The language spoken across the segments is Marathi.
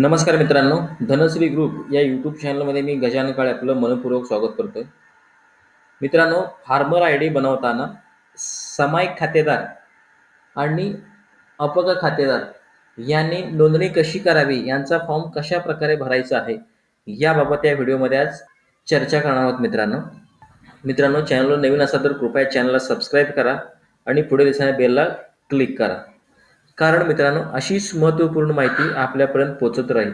नमस्कार मित्रांनो धनश्री ग्रुप या यूट्यूब चॅनलमध्ये मी गजानन काळे आपलं मनपूर्वक स्वागत करतोय. मित्रांनो फार्मर आय डी बनवताना सामायिक खातेदार आणि अपग खातेदार यांनी नोंदणी कशी करावी यांचा फॉर्म कशा प्रकारे भरायचा आहे याबाबत या व्हिडिओमध्ये आज चर्चा करणार आहोत मित्रांनो. मित्रांनो चॅनलवर नवीन असाल तर कृपया चॅनलला सबस्क्राईब करा आणि पुढे दिसणाऱ्या बेलला क्लिक करा. कारण मित्रांनो अशीच महत्त्वपूर्ण माहिती आपल्यापर्यंत पोहोचत राहील.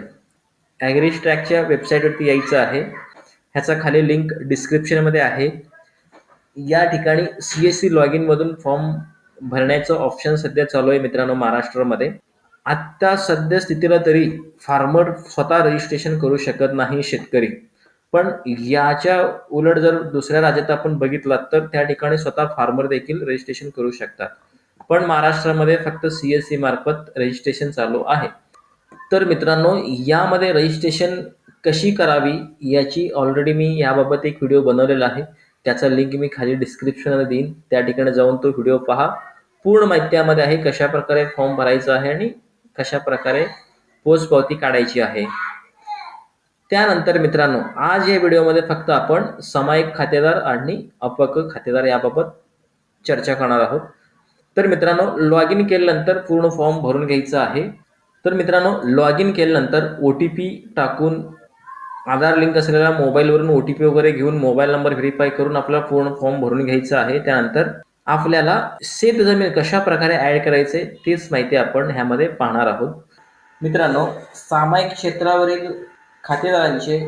ॲग्रीज ट्रॅकच्या वेबसाईटवरती यायचं आहे. ह्याचा खाली लिंक डिस्क्रिप्शनमध्ये आहे. या ठिकाणी सी एस सी लॉग इनमधून फॉर्म भरण्याचं ऑप्शन सध्या चालू आहे मित्रांनो महाराष्ट्रामध्ये. आत्ता सध्या स्थितीला तरी फार्मर स्वतः रजिस्ट्रेशन करू शकत नाही शेतकरी. पण याच्या उलट जर दुसऱ्या राज्यात आपण बघितलात तर त्या ठिकाणी स्वतः फार्मर देखील रजिस्ट्रेशन करू शकतात. पण महाराष्ट्रामध्ये फक्त सी एस सी मार्फत रजिस्ट्रेशन चालू आहे. तर मित्रांनो यामध्ये रजिस्ट्रेशन कशी करावी याची ऑलरेडी मी याबाबत एक व्हिडिओ बनवलेला आहे. त्याचा लिंक मी खाली डिस्क्रिप्शनमध्ये देईन. त्या ठिकाणी जाऊन तो व्हिडिओ पहा. पूर्ण माहिती आहे कशा प्रकारे फॉर्म भरायचा आहे आणि कशा प्रकारे पोचपावती काढायची आहे. त्यानंतर मित्रांनो आज या व्हिडिओमध्ये फक्त आपण सामायिक खातेदार आणि अपक खातेदार याबाबत चर्चा करणार आहोत. तर मित्रांनो लॉग इन केल्यानंतर पूर्ण फॉर्म भरून घ्यायचा आहे. तर मित्रांनो लॉग इन केल्यानंतर ओ टी पी टाकून आधार लिंक असलेल्या मोबाईलवरून ओ टी पी वगैरे घेऊन मोबाईल नंबर व्हेरीफाय करून आपला पूर्ण फॉर्म भरून घ्यायचा आहे. त्यानंतर आपल्याला शेत जमीन कशा प्रकारे ॲड करायचे तीच माहिती आपण ह्यामध्ये पाहणार आहोत. मित्रांनो सामायिक क्षेत्रावरील खातेदारांचे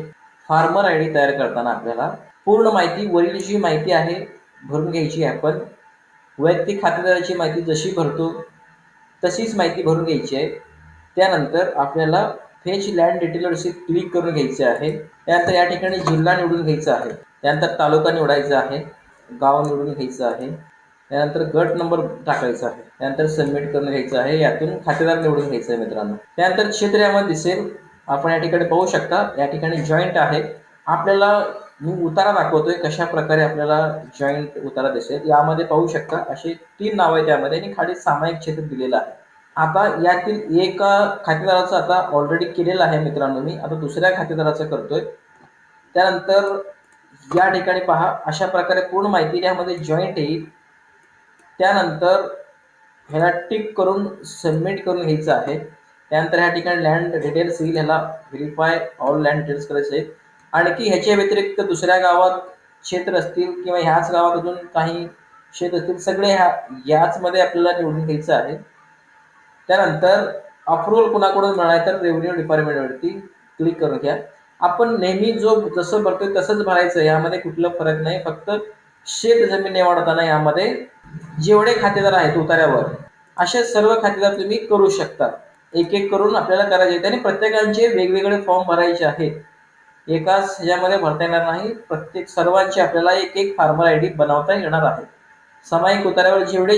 फार्मर आय डी तयार करताना आपल्याला पूर्ण माहिती वरील जी माहिती आहे भरून घ्यायची आहे आपण. वैयक्तिक खातेदाराची माहिती जशी भरतो तशीच माहिती भरून घ्यायची आहे. त्यानंतर आपल्याला फेच लँड डिटेलवरशी क्लिक करून घ्यायचे आहे. त्यानंतर या ठिकाणी जिल्हा निवडून घ्यायचा आहे. त्यानंतर तालुका निवडायचा आहे. गाव निवडून घ्यायचं आहे. त्यानंतर गट नंबर टाकायचा आहे. त्यानंतर सबमिट करून घ्यायचं आहे. यातून खातेदार निवडून घ्यायचं आहे मित्रांनो. त्यानंतर क्षेत्र यामध्ये दिसेल. आपण या ठिकाणी पाहू शकता. या ठिकाणी जॉईंट आहे. आपल्याला मी उतारा दाखवतोय कशा प्रकारे आपल्याला जॉईंट उतारा दिसेल. यामध्ये पाहू शकता असे तीन नाव आहे त्यामध्ये आणि खाली सामायिक क्षेत्र दिलेलं आहे. आता यातील एक खातेदाराचं आता ऑलरेडी केलेलं आहे मित्रांनो मी. आता दुसऱ्या खातेदाराचं करतोय. त्यानंतर या ठिकाणी पहा अशा प्रकारे पूर्ण माहिती यामध्ये जॉईंट येईल त्यानंतर ह्याला टिक करून सबमिट करून घ्यायचं आहे. त्यानंतर ह्या ठिकाणी लँड डिटेल्स येईल ह्याला व्हेरीफाय ऑल लँड डिटेल्स करायचे आहेत. आणखी ह्याच्या व्यतिरिक्त दुसऱ्या गावात क्षेत्र असतील किंवा ह्याच गावात अजून काही शेत असतील सगळे ह्या याचमध्ये आपल्याला निवडून घ्यायचं आहे. त्यानंतर अप्रुव्हल कुणाकडून मिळाला तर रेव्हेन्यू डिपार्टमेंटवरती क्लिक करून घ्या. आपण नेहमी जो जसं भरतोय तसंच भरायचं यामध्ये कुठलं फरक नाही. फक्त शेत जमीन निवडताना यामध्ये जेवढे खातेदार आहेत उतार्यावर असे सर्व खातेदार तुम्ही करू शकता. एक एक करून आपल्याला करायचे आहेत आणि प्रत्येकांचे वेगवेगळे फॉर्म भरायचे आहेत. एकाच ह्याच्यामध्ये भरता येणार नाही. प्रत्येक सर्वांची आपल्याला एक एक फार्मर आय डी बनवता येणार आहे. सामायिक उतार्यावर जेवढे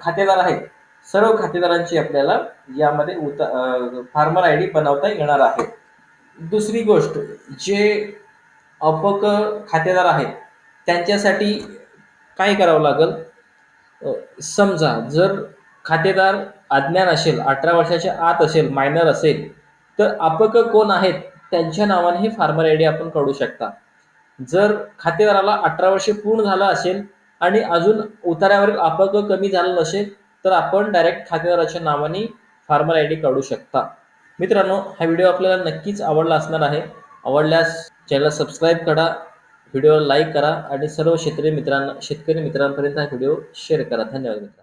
खातेदार आहेत सर्व खातेदारांची आपल्याला यामध्ये उता फार्मर आय डी बनवता येणार आहे. दुसरी गोष्ट जे अपक खातेदार आहेत त्यांच्यासाठी काय करावं लागेल? समजा जर खातेदार अज्ञान असेल अठरा वर्षाच्या आत असेल मायनर असेल तर अपक कोण आहेत? त्यांच्या नावाने फार्मर आय डी आपण काढू शकता. जर खातेदाराला अठरा वर्षे पूर्ण झालं असेल आणि अजून उतार्यावर अपक कमी झालं नसेल तर आपण डायरेक्ट खातेदाराच्या नावाने फार्मर आय डी काढू शकता. मित्रांनो हा व्हिडिओ आपल्याला नक्कीच आवडला असणार आहे. आवडल्यास चॅनल सबस्क्राईब करा व्हिडिओला लाईक करा आणि सर्व शेतकरी मित्रांना शेतकरी मित्रांपर्यंत हा व्हिडिओ शेअर करा. धन्यवाद मित्रांनो.